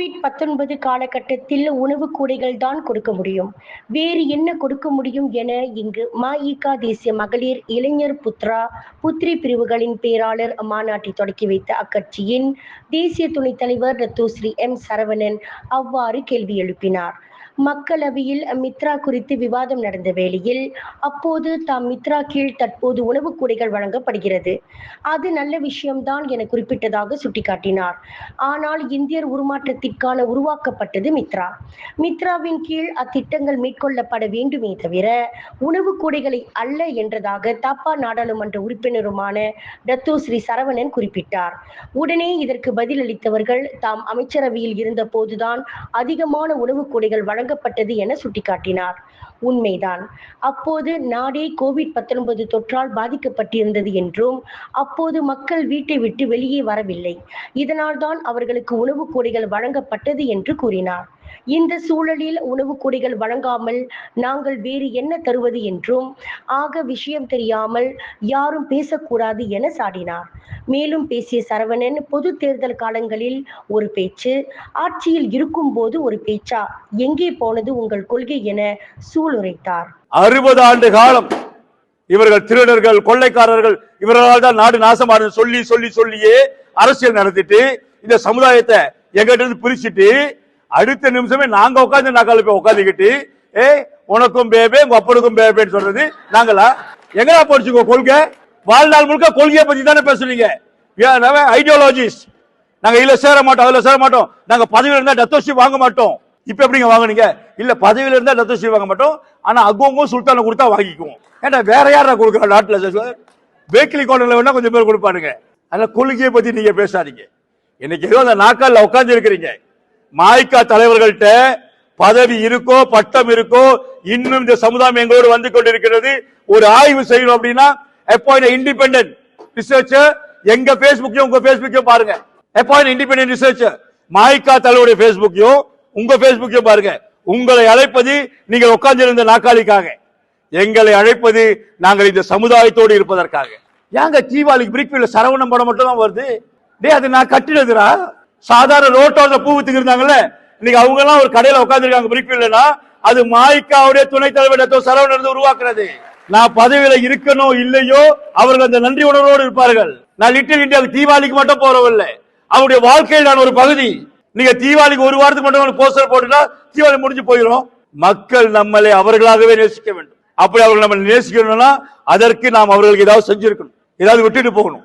Covid பத்தொன்பது காலகட்டத்தில் உணவு கூடைகள் தான் கொடுக்க முடியும். வேறு என்ன கொடுக்க முடியும் என இங்கு மாஇகா தேசிய மகளிர் இளைஞர் புத்ரா புத்ரி பிரிவுகளின் பேராளர் மாநாட்டை தொடக்கி வைத்த அக்கட்சியின் தேசிய துணைத் தலைவர் ரத்தோஸ்ரீ எம் சரவணன் அவ்வாறு கேள்வி எழுப்பினார். மக்களவையில் மித்ரா குறித்து விவாதம் நடந்த வேளையில் அப்போது தாம் மித்ரா கீழ் தற்போது உணவுக் கூடைகள் வழங்கப்படுகிறது. அது நல்ல விஷயம்தான் என குறிப்பிட்டதாக சுட்டிக்காட்டினார். ஆனால் இந்தியர் உருமாற்றத்திற்கான உருவாக்கப்பட்டது மித்ரா. மித்ராவின் கீழ் அத்திட்டங்கள் மேற்கொள்ளப்பட வேண்டுமே தவிர உணவுக் கூடைகளை அல்ல என்றதாக தாப்பா நாடாளுமன்ற உறுப்பினருமான டத்தோ ஸ்ரீ சரவணன் குறிப்பிட்டார். உடனே இதற்கு பதிலளித்தவர்கள் தாம் அமைச்சரவையில் இருந்த போதுதான் அதிகமான உணவுக் கூடைகள் வழங்கப்பட்டது என சுட்டிக்காட்டினார். உண்மைதான். அப்போது நாடே கோவிட் பத்தொன்பது தொற்றால் பாதிக்கப்பட்டிருந்தது என்றும் அப்போது மக்கள் வீட்டை விட்டு வெளியே வரவில்லை. இதனால்தான் அவர்களுக்கு உணவுக் கூடைகள் வழங்கப்பட்டது என்று கூறினார். இந்த சூழலில் உணவு கூடைகள் வழங்காமல் நாங்கள் வேறு என்ன தருவது என்றும் ஆக விஷயம் தெரியாமல் யாரும் பேசக்கூடாது என சாடினார். மேலும் பேசிய சரவணன் பொது தேர்தல் காலங்களில் ஒரு பேச்சு ஆட்சியில் இருக்கும்போது ஒரு பேச்சா? எங்கே போனது உங்கள் கொள்கை என சூளுரைத்தார். அறுபது ஆண்டு காலம் இவர்கள் திருடர்கள் கொள்ளைக்காரர்கள் இவர்களால் தான் நாடு நாசமாறு சொல்லி சொல்லி சொல்லியே அரசியல் நடத்திட்டு இந்த சமுதாயத்தை எங்கிட்ட இருந்து பிரிச்சுட்டு அடுத்த நிமிஷமே நாங்க உட்காந்து நகால போய் உட்காந்துக்கிட்டு ஏ உனக்கும் பேபே உங்க அப்பனுக்கும் பேபேன்னு சொல்றது. நாங்களா எங்கடா போச்சுக்கோ கொள்கை? வாழ்நாள் முழுக்க கொள்கையை பத்தி தானே பேசுறீங்க? ஐடியாலஜிஸ் நாங்க இதுல சேர மாட்டோம் அதுல சேர மாட்டோம். நாங்க பதவியில இருந்தா டத்தோஷி வாங்க மாட்டோம். இப்ப எப்படிங்க வாங்குனீங்க? இல்ல பதவியில இருந்தா டத்தோஷி வாங்க மாட்டோம் ஆனா அகோங்க சுல்தானை கொடுத்தா வாங்கிக்குவோம். ஏன்னா வேற யாரா கொடுக்குற நாட்டுல வேக்கிலி கோடர்ல வேணா கொஞ்சம் பேர் கொடுப்பானுங்க. அதனால கொள்கையை பத்தி நீங்க பேசாதீங்க. இன்னைக்கு ஏதோ அந்த நாக்கால உட்கார்ந்து இருக்கிறீங்க. மாய்க்கா தலைவர்கள்ட்ட பதவி இருக்கோ பட்டம் இருக்கோ இன்னும் இந்த சமுதாயம் எங்களோடு வந்து கொண்டிருக்கிறது. ஒரு ஆய்வு செய்யணும் அப்படின்னா அப்பாயின் இண்டிபெண்டன்ட் ரிசர்ச்சர் எங்க பேஸ்புக்கையும் உங்க பேஸ்புக்கையும் பாருங்க. அப்பாயின் இண்டிபெண்டன்ட் ரிசர்ச்சர் மாய்க்கா தலைவருடைய பேஸ்புக்கையும் உங்க பேஸ்புக்கையும் பாருங்க. உங்களை அழைப்பது நீங்கள் உட்கார்ந்திருந்த நாக்காளிக்காக எங்களை அழைப்பது நாங்கள் இந்த சமுதாயத்தோடு இருப்பதற்காக. ஏங்க தீபாவளிக்கு பிரிக்ஃபீல்ட்ல சரவணம் படம் மட்டும் தான் வருது? டே அது நான் கட்டினதுடா. சாதாரண ரோட்டோட பூ வித்துக்கு இருந்தாங்கல்ல இன்னைக்கு அவங்க எல்லாம் ஒரு கடையில உட்காந்துருக்காங்க பிரிக்ஃபீல்ட்னா அது மாய்க்காவுடைய துணைத் தலைவர் டாக்டர் சரவணன் உருவாக்குறது. நான் பதவியில இருக்கணும் இல்லையோ அவர்கள் அந்த நன்றி உணர்வோடு இருப்பார்கள். நான் லிட்டில் இந்தியாவுக்கு தீபாவளிக்கு மட்டும் போறவில்லை. அவருடைய வாழ்க்கையில் நான் ஒரு பகுதி. நீங்க தீபாவளிக்கு ஒரு வாரத்துக்கு மட்டும் போஸ்டர் போட்டுட்டா தீபாவளி முடிஞ்சு போயிடும் மக்கள் நம்மளை அவர்களாகவே நேசிக்க வேண்டும். அப்படி அவர்கள் நம்ம நேசிக்கணும்னா அதற்கு நாம் அவர்களுக்கு ஏதாவது செஞ்சிருக்கணும். ஏதாவது விட்டுட்டு போகணும்.